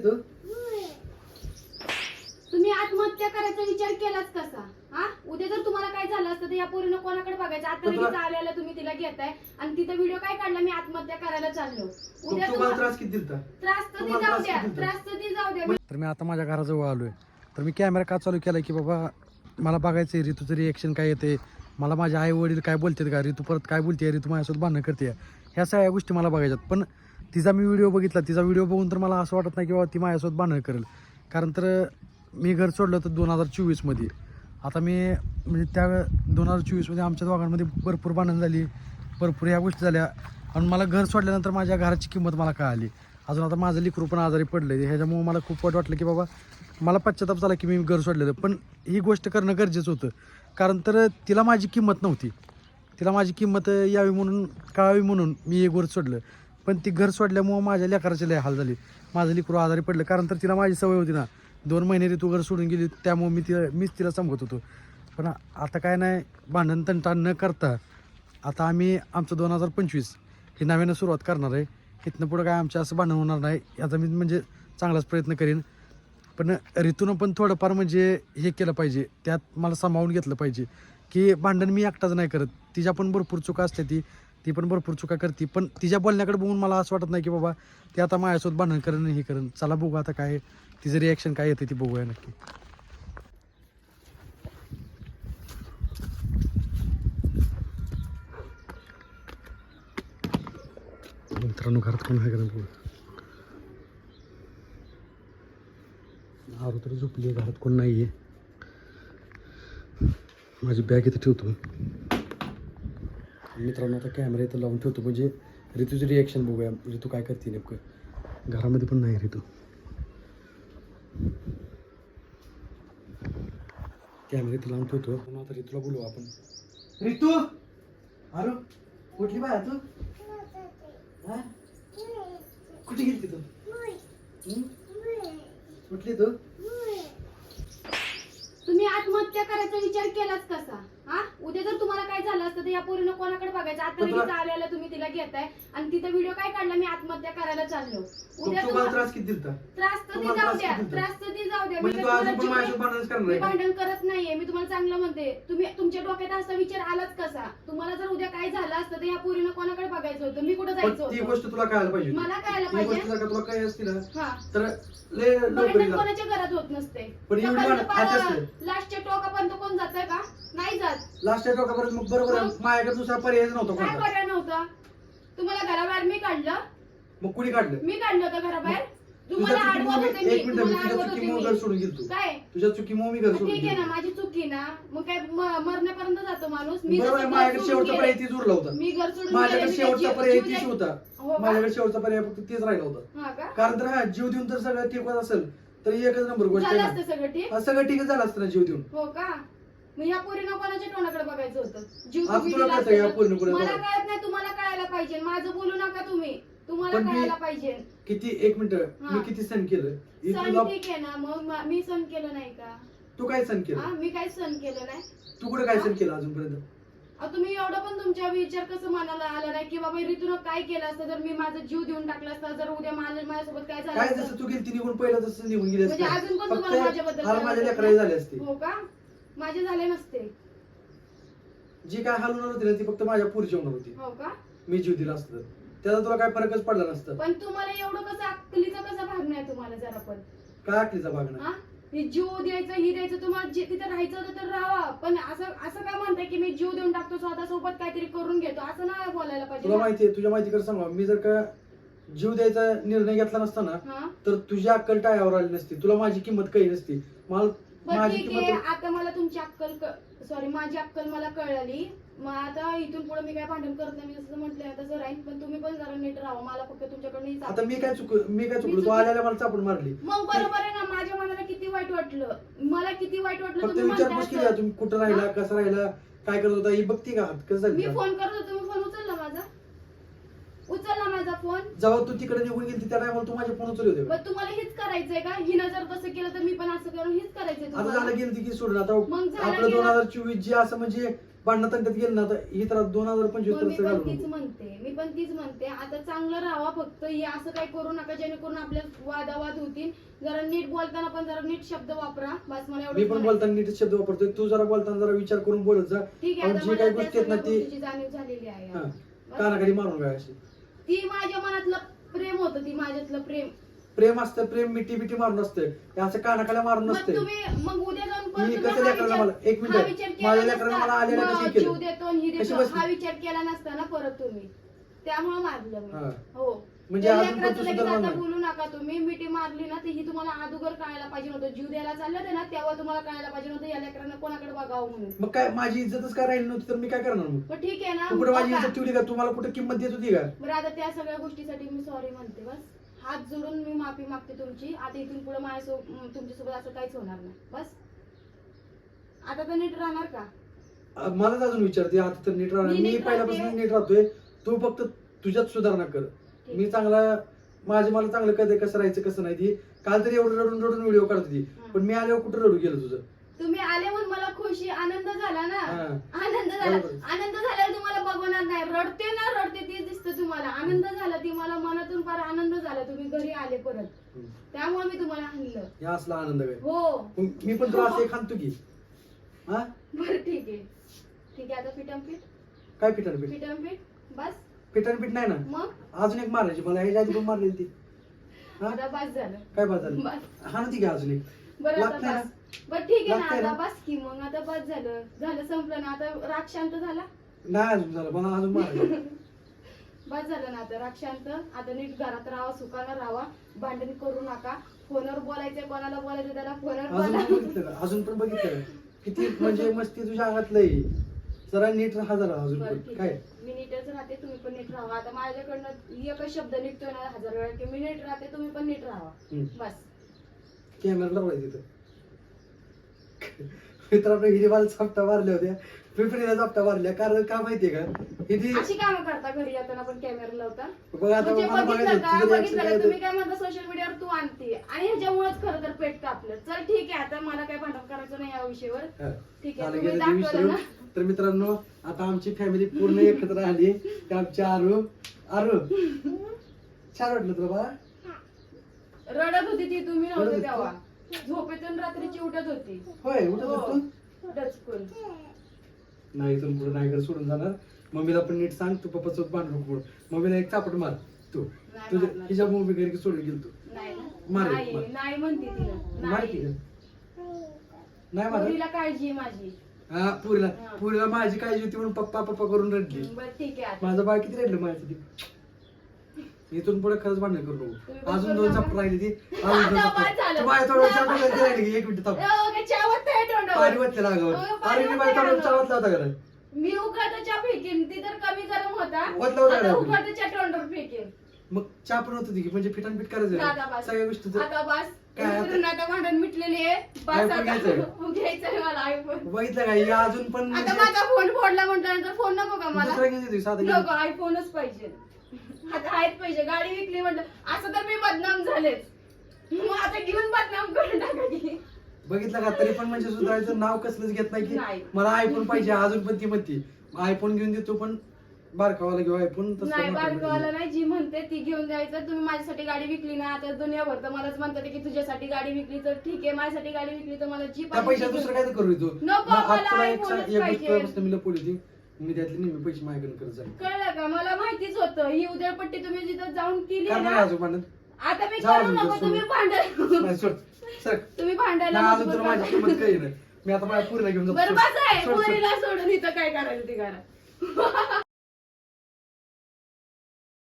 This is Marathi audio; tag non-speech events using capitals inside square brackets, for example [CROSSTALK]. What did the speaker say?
तू? तुम्ही आत्महत्या करायचा विचार केलाच कसा? हा? उद्या जर तुम्हाला काय झालं असतं तर या पोरीनं कोणाकडे बघायचं? आता लगेच आल्याला तुम्ही तिला घेताय आणि तिथं व्हिडिओ काय काढला? मी आत्महत्या करायला चाललो. उद्या तुम्हाला तुम्हाला त्रास किती दिलता? त्रास तर ती तुम्हाला जाऊ त्रास द्या. किती त्रास तर ती जाऊ द्या. तर मी आता माझ्या घराजवळ आलोय. तर मी कॅमेरा का चालू केला की बाबा मला बघायचं आहे ऋतूचं रिएक्शन काय येते मला माझे आई वडील काय बोलतात का? ऋतू परत काय बोलते ऋतू माझ्यासोबत भांडणं करते ह्या सगळ्या गोष्टी मला बघायच्यात. पण तिचा मी व्हिडिओ बघितला. तिचा व्हिडिओ बघून तर मला असं वाटत नाही की बाबा ती माझ्यासोबत भांडणं करेल. कारण तर मी घर सोडलं तर दोन हजार चोवीसमध्ये आता मी म्हणजे त्या दोन हजार चोवीसमध्ये आमच्या दोघांमध्ये भरपूर भांडण झाली. भरपूर ह्या गोष्टी झाल्या. आणि मला घर सोडल्यानंतर माझ्या घराची किंमत मला कळाली. अजून आता माझं लिकरू पण आजारी पडलं आहे ह्याच्यामुळे मला खूप वाईट वाटलं की बाबा मला पश्चाताप झाला की मी घर सोडलेलं. पण ही गोष्ट करणं गरजेचं होतं. कारण तर तिला माझी किंमत नव्हती. तिला माझी किंमत यावी म्हणून कळावी म्हणून मी हे घर सोडलं. पण ती घर सोडल्यामुळं माझ्या लेकराचे लय हाल झाले. माझं लेकरू आजारी पडलं. कारण तर तिला माझी सवय होती ना. दोन महिने ऋतू घर सोडून गेली त्यामुळे मी तिला मीच तिला सांगत होतो. पण आता काय नाही भांडण तणताण न करता आता आम्ही आमचं दोन हजार पंचवीस हे नव्यानं सुरुवात करणार आहे. इथनं पुढं काय आमच्या असं भांडण होणार नाही याचा मी म्हणजे चांगलाच प्रयत्न करेन. पण ऋतूनं पण थोडंफार म्हणजे हे केलं पाहिजे. त्यात मला सामावून घेतलं पाहिजे. की भांडण मी एकटाच नाही करत. तिच्या पण भरपूर चुका असते ती. ती पण भरपूर चुका करते. पण तिच्या बोलण्याकडे बघून मला असं वाटत नाही की बाबा ती आता माझ्यासोबत भांडण करेन हे करेन. चला बघू आता काय तिचं रिॲक्शन काय येते ती बघूया नक्की. मित्रांनो घरात कोण आहे का नाही आरू तर झोपली आहे घरात कोण नाही आहे माझी बॅग इथं ठेवतो. मित्रांनो आता कॅमेरा इथं लावून ठेवतो. म्हणजे ऋतूचं रिॲक्शन बघूया. ऋतू काय करते नेमकं? घरामध्ये पण नाही ऋतू कॅमेरा इथं लावून ठेवतो. पण आता ऋतूला बोलू आपण. ऋतू अरे कुठली बाय तू? हा? कुठे गेली तू? हं? कुठली तू? तुम्ही आत्महत्या करायचा विचार केलाच कसा? हा? उद्या जर तुम्हाला काय झालं असतं तर या पोरीनं कोणाकडे बघायचं? आता पण तुला- लगेच आल्याला तुम्ही तिला घेताय आणि तिथं व्हिडिओ काय काढला? मी आत्महत्या करायला चाललो. उद्या तुम्हाला त्रास किती दिलता? त्रास तर ती तुम्हाला जाऊ त्रास द्या. किती त्रास तर ती जाऊ द्या. मी म्हणजे काय तू अजून तुम्हाला पण माझ्यासोबत जीव- भांडणच करणार मी आहे. का? भांडण करत नाहीये. मी तुम्हाला चांगलं म्हणते. तुम्ही तुमच्या डोक्यात असा विचार आलाच कसा? तुम्हाला जर उद्या काय झालं असतं तर या पोरीनं कोणाकडे बघायचं होतं? मी कुठं पण जायचं ती होतं? गोष्ट तुला कळायला पाहिजे होती. मला कळायला ती पाहिजे. जर का तुला काय असती ना हा. तर लय लवकर भांडण येणार. कोणाच्या घरात होत नसते. पण एवढी भांडण खात असते. लास्टच्या टोकापर्यंत कोण जातंय का? नाही जात. लास्टच्या टोकापर्यंत मग बरोबर आहे. मग? माझ्याकडे दुसरा पर्याय नव्हता काय कोणता पर्याय नव्हता? तुम्हाला घराबाहेर मी काढलं. मग कुणी काढलं? मी काढलं होतं घराबाहेर. तुझ्या तुम्हाला चुकीमुळे अडवत मी- होते मी. एक मिनिट मी तुम्हाला तुझ्या अडवत होते चुकीमुळे घर सोडून गेलो तू काय? तुझ्या चुकीमुळे मी घर सोडून ठीक आहे ना गेलो माझी चुकी ना. मग काय म- मरण्यापर्यंत जातो माणूस. मी बरोबर जसं आहे घर माझ्याकडे सोडून शेवटचा गेले- पर्याय तीच उरला होता. मी घर सोडून माझ्याकडे शेवटचा जीव- पर्याय जीव तीच होता. हो का? माझ्याकडे शेवटचा पर्याय फक्त तेच राहिला होता. हा का? कारण तर हा जीव देऊन तर सगळं ठीक होत असेल तर एकच नंबर गोष्ट झालं आहे असतं ना. सगळं ठीक? हा, सगळं ठीकच झालं असतं ना जीव देऊन. हो का? मग या पोरीनं कोणाच्या तोंडाकडे बघायचं होतं? जीव आज तुम्ही तुला दिला कळतं या असतं. पोरीनं कोणाला मला बघायचं. कळत नाही तुम्हाला कळायला पाहिजे. माझं बोलू नका तुम्ही. तुम्हाला पण मी- कळायला पाहिजे. किती एक मिनिट. हा. मी किती सण केलं? हे सण तुला ठीक आहे ना मग म- मी सण केलं नाही का? तू काय सण हा केलं मी काय सण केलं नाही. तू कुठे काय सण केलं अजूनपर्यंत? अहो, तुम्ही एवढं पण तुमच्या विचार कसं मनाला आला नाही? की बाबा ऋतून काय केलं असतं? जर मी माझा जीव देऊन टाकला असता जर उद्या मला माझ्यासोबत काय झालं काय असतं? जसं तू गेली ती निघून पहिलं तसं निघून गेली म्हणजे असते. अजून पण तुम्हाला माझ्याबद्दल हाल काय माझ्या वाटत लेकराई नाही? झाले असते. हो का? माझे झाले नसते. जी काय हाल होणार होती ना ती फक्त माझ्या पुढची होणार होती. हो का? मी जीव दिला असतं. त्याचा तुला काय फरकच पडला नसतं. पण तुम्हाला एवढं कसं अक्कलीचा कसा भाग नाही तुम्हाला जरा पण? काय आखलीचा भाग नाही हा? हे जीव द्यायचं ही द्यायचं तुम्हाला जे तिथे राहायचं होतं तर राहा पण असं असं काय म्हणताय की मी जीव देऊन टाकतो स्वतः सोबत काहीतरी करून घेतो? असं नाही बोलायला पाहिजे तुला ना. माहितीये तुझ्या माहितीकडे सांगा. मी जर का जीव द्यायचा निर्णय घेतला नसता ना हा? तर तुझी अक्कल टाळ्यावर आली नसती. तुला माझी किंमत काही नसती. मला बरं माझी ठीक आहे किंमत आता मला तुमची अक्कल सॉरी माझी अक्कल मला कळली. मग आता इथून पुढे मी काय भांडण करत नाही मी जसं म्हटलं तसं राहीन पण तुम्ही पण जरा नीट राहा. मला फक्त तुमच्याकडनं आता मी काय चुक मी काय चुकलो? तू आल्याला मला चापून मारली. मग बरोबर आहे ना माझ्या मनाला किती वाईट वाटलं? मला किती वाईट वाटलं? फक्त तुम्ही विचारपूस केली असं. तुम्ही कुठं राहिला कसं राहिला काय करत होता ही बघती का कसं मी फोन करत होतो तुम्ही उचलला माझा फोन. जेव्हा तू तिकडे निघून गेली त्या टायमाला तू माझे फोन उचलले होते. का? पण तुम्हाला हेच करायचंय का? हिनं जर तसं केलं तर मी पण असं करून हेच करायचंय आता तुम्हाला. झालं गेली की सोडून. आता मग झालं आपलं गेलं. दोन हजार चोवीस जे असं म्हणजे भांडणं तंगत गेलं ना आता ही तर दोन हजार पंचवीस मग मी तर पण तीच नको. म्हणते. मी पण तीच म्हणते. आता चांगलं राहावा फक्त. हे असं काही करू नका जेणेकरून आपल्या वादावाद होतील. जरा नीट बोलताना पण जरा नीट शब्द वापरा. बस मला मी एवढं पण बोलताना नीट शब्द वापरतोय. तू जरा बोलताना जरा विचार करून बोलत जा. ठीक आहे आता जी मला काही त्या गोष्टी आहेत ना सगळ्या ती गोष्टीची जाणीव झालेली आहे. हा. बस. कानाखाली मारून काय अशी. ती माझ्या मनातलं प्रेम होतं ती माझ्यातलं प्रेम. प्रेम असतं प्रेम मिठी मिठी मारून असतं. हे असं कानाखाली मारून मग तुम्ही मग उद्या जाऊन परत मी तुम्ही कसं हा लेकराला विचार- मला एक हा मिनिट विचार केला माझ्या लेकराला मला आलेला. कशी मग केलं? जीव देतो आणि ही कशी देतो. बसली? हा विचार केला नसता ना परत तुम्ही. त्यामुळे मारलं मी. हा. हो. म्हणजे त्या अजून पण लेकराचं तू लगेच सुधारणार आता नाही. बोलू नका तुम्ही. मिठी मारली ना ती ही तुम्हाला अगोदर कळायला पाहिजे नव्हतं जीव द्यायला चाललं होते ना तेव्हा तुम्हाला कळायला पाहिजे नव्हतं या लेकरांना कोणाकडे बघावं म्हणून. मग काय माझी इज्जतच काय राहिली नव्हती तर मी काय करणार मग? पण ठीक आहे ना तू कुठे माझी. इज्जत ठेवली का? तुम्हाला कुठे किंमत देत होती का? बरं आता त्या सगळ्या गोष्टीसाठी मी सॉरी म्हणते बस. हात जोडून मी माफी मागते तुमची. आता इथून पुढे माझ्यासोबत तुमच्यासोबत असं काहीच होणार नाही. बस. आता तर नीट राहणार का? अ, मलाच अजून विचारते. आता तर नीट राहणार. मी मी नीट पहिल्यापासून. नीट राहतोय. तू फक्त तुझ्यात सुधारणा कर. मी चांगला माझे मला चांगलं कधी कसं राहायचं कसं नाही ती. काल तरी एवढं रडून रडून व्हिडिओ काढत होती. पण मी आल्यावर कुठं रडू गेलं तुझं? तुम्ही आले म्हणून मला खुशी आनंद झाला ना. आनंद झाला. आनंद झाल्यावर तुम्हाला बघवणार नाही. रडते ना रडते तेच दिसतं तुम्हाला. आनंद झाला ती मला मनातून फार आनंद झाला. तुम्ही घरी आले परत. त्यामुळे मी तुम्हाला आणलं हे असला आनंद काय? हो. मी पण तुला असं खांदतो की. हा? बरं ठीक आहे. ठीक आहे आता पिटम पीठ? काय पिठान पीठ? पिटम पीठ? बस. पिठान पीठ नाही ना? मग? अजून एक मारायची. मला ह्याच्या आधी पण मारलेली ती. हा? आता बस झालं. काय बात झाली? बस. हा ना ती घ्या अजून एक. बरं आता लागतंय ना? बस. बरं ठीक आहे ना लागतंय आता ना? बस की मग. आता बस झालं. झालं संपलं ना. आता राग शांत झाला? नाही अजून झालं. मला अजून मारायचं. [LAUGHS] बस झालं ना आता. राग शांत. आता नीट घरात राहावा सुखानं राहावा भांडण करू नका. फोनवर बोलायचं कोणाला बोलायचं त्याला फोनवर अजून बोला. पण बघितलं का? अजून पण बघितलं का? किती म्हणजे मस्ती तुझ्या अंगात लई. जरा नीट राहा जरा अजून बरं पण. ठीक काय? आहे नीटच राहते तुम्ही पण नीट राहा आता माझ्याकडनं एकच शब्द निघतोय ना हजार वेळा की मी नीट राहते तुम्ही पण नीट राहा. बस. कॅमेरा लावायचा तिथं मित्र आपल्या हिरीवाला चापटा मारल्या होत्या. पिंपरीला चापटा मारल्या कारण का माहितीये का? हिरी अशी कामं करता घरी येताना पण कॅमेरा लावता. बघ आता म्हणजे मला बघितलं का? बघितलं का? तुम्ही. काय म्हणता सोशल मीडियावर तू आणते आणि ह्याच्यामुळेच खरं तर पेट आपलं चल ठीक आहे आता मला काय भांडण करायचं नाही या विषयावर. हा. ठीक आहे तुम्ही गेलं ते दाखवलं विसरून. ना. तर मित्रांनो आता आमची फॅमिली पूर्ण एकत्र आली. ते आमची आरू? आरू? छान वाटलं तुला बाळा? रडत होती ती तुम्ही रडत नव्हते होती? तेव्हा. झोपेतून रात्रीची उठत होती. होय उठत हो. होतो डचकून. नाही इथून पुढे नाही घर सोडून जाणार. मम्मीला पण नीट सांग तू पप्पा सोबत भांडू नको मम्मीला एक चापट मार तू. तुझ्या. हिच्या मम्मी घरी सोडून गेल तू? नाही. म्हणते तिला. मारती नाही पोरीला काळजी माझी. हा पुरीला. पुरीला माझी काळजी होती म्हणून पप्पा पप्पा करून रडली. माझं बाळ किती रडलं माझ्यासाठी? इथून पुढे खरंच भांडण करू अजून दोन. चप्पल राहिली ती. अजून दोन बस. राहिली एक मिनिट थांब. काय चावत अहो, अंगावर पाणी अरे मी का चहा फेकीन ती तर कमी गरम होता. चहा तोंडावर फेकीन. मग चहा पण होती की म्हणजे फिटान फिट करायचं. सगळ्या गोष्टी काय भांडण मिटलेली [LAUGHS] बघितलं का? हे अजून पण आता माझा फोन फोडला म्हटल्यानंतर फोन नको का मला. आयफोनच पाहिजे. आता आहेत पाहिजे गाडी विकली म्हटलं असं तर मी बदनाम झालेच. मग आता घेऊन बदनाम करून टाकायची बघितलं का? तरी पण म्हणजे सुधारायचं नाव कसलंच घेत नाही. की मला आयफोन पाहिजे अजून पण ती म्हणती. आयफोन घेऊन देतो पण बारकावाला घेऊ आयफोन नाही बारकावाला. नाही जी म्हणते ती घेऊन द्यायचं. तुम्ही माझ्यासाठी गाडी विकली ना आता दुनियाभर तर मलाच म्हणतात की तुझ्यासाठी गाडी विकली तर ठीक आहे माझ्यासाठी गाडी विकली तर मला जी ती दुसरं काय करू तू नको, मग आज मला तुला एक iPhone च सा- एक पाहिजे. गोष्ट मी लपवली होती मी त्यातले नेहमी पैसे माझ्याकडे करत कळलं का? मला माहितीच होतं. ही उद्यापट्टी तुम्ही जिथं जाऊन केली ना आता मी जाऊ करू नको तुम्ही सोड. भांडायला नाही, सोड. सर. तुम्ही भांडायला नाही अजून मजबूर तर माझी करा. किंमत काही नाही. मी आता माझ्या पुरीला घेऊन बरं जातो बस. आहे सोड, सोड. पोरीला सोडून इथं काय करायचं ते करा